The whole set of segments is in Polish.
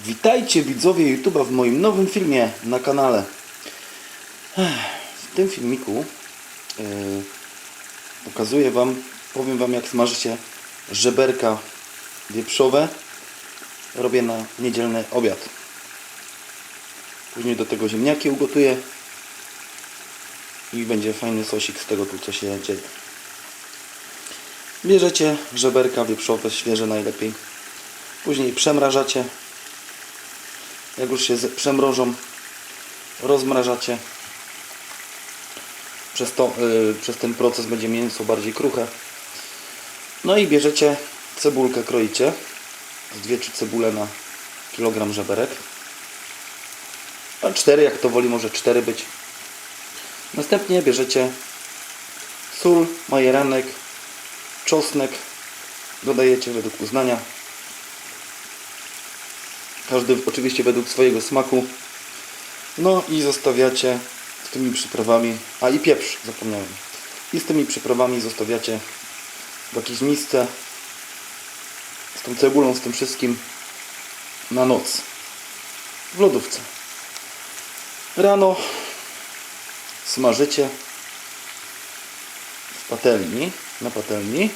Witajcie widzowie YouTube'a w moim nowym filmie na kanale. W tym filmiku yy, pokazuję Wam, powiem Wam jak smażycie żeberka wieprzowe. Robię na niedzielny obiad. Później do tego ziemniaki ugotuję i będzie fajny sosik z tego tu co się dzieje. Bierzecie żeberka wieprzowe, świeże najlepiej. Później przemrażacie. Jak już się przemrożą, rozmrażacie. Przez, to, yy, przez ten proces będzie mięso bardziej kruche. No i bierzecie cebulkę, kroicie. Z dwie trzy cebule na kilogram żeberek. A cztery, jak to woli, może cztery być. Następnie bierzecie sól, majeranek, czosnek. Dodajecie według uznania. Każdy oczywiście według swojego smaku. No i zostawiacie z tymi przyprawami. A i pieprz, zapomniałem. I z tymi przyprawami zostawiacie w jakiejś misce z tą cebulą, z tym wszystkim na noc. W lodówce. Rano smażycie w patelni, na patelni.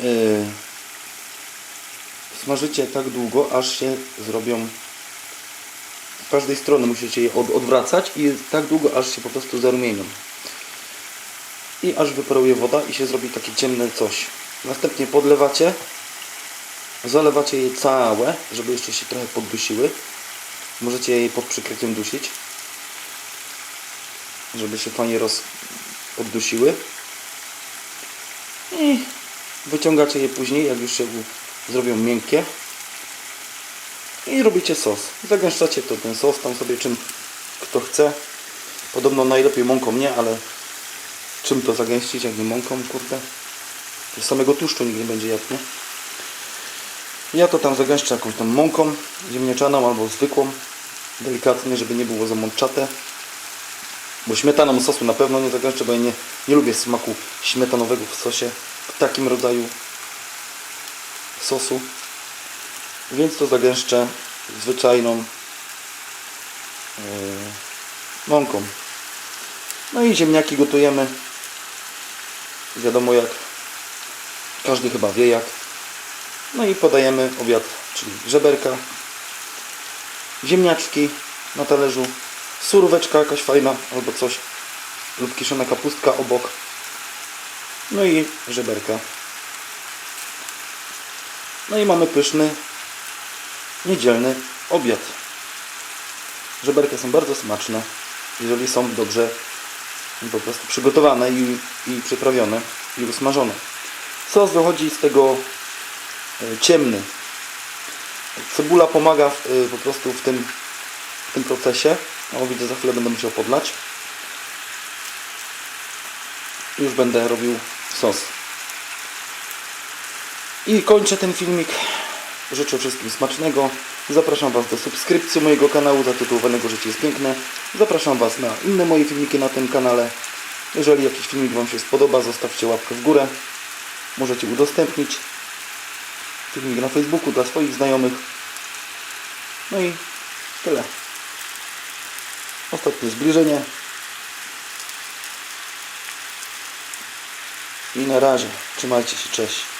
Yy, smażycie tak długo, aż się zrobią z każdej strony musicie je od, odwracać i tak długo, aż się po prostu zarumienią. I aż wyparuje woda i się zrobi takie ciemne coś. Następnie podlewacie, zalewacie je całe, żeby jeszcze się trochę poddusiły. Możecie je pod przykryciem dusić, żeby się fajnie roz poddusiły. I wyciągacie je później, jak już się zrobią miękkie. I robicie sos. Zagęszczacie to ten sos tam sobie czym kto chce. Podobno najlepiej mąką nie, ale czym to zagęścić, jak nie mąką, kurde. To samego tłuszczu nikt nie będzie jadł, nie? Ja to tam zagęszczę jakąś tam mąką ziemniaczaną albo zwykłą. Delikatnie, żeby nie było za mączate. Bo śmietaną sosu na pewno nie zagęszczę, bo ja nie, nie lubię smaku śmietanowego w sosie. W takim rodzaju sosu. Więc to zagęszczę zwyczajną yy, mąką. No i ziemniaki gotujemy. Wiadomo jak. Każdy chyba wie jak. No i podajemy obiad, czyli żeberka, ziemniaczki na talerzu, suróweczka jakaś fajna albo coś lub kiszona kapustka obok. No i żeberka. No i mamy pyszny niedzielny obiad. Żeberka są bardzo smaczne, jeżeli są dobrze po prostu przygotowane i, i przyprawione i usmażone. Sos wychodzi z tego e, ciemny. Cebula pomaga w, e, po prostu w tym, w tym procesie. O, widzę, za chwilę będę musiał podlać. Już będę robił sos. I kończę ten filmik. Życzę wszystkim smacznego. Zapraszam Was do subskrypcji mojego kanału zatytułowanego Życie jest piękne. Zapraszam Was na inne moje filmiki na tym kanale. Jeżeli jakiś filmik Wam się spodoba, zostawcie łapkę w górę. Możecie udostępnić filmik na Facebooku dla swoich znajomych. No i tyle. Ostatnie zbliżenie. I na razie. Trzymajcie się. Cześć.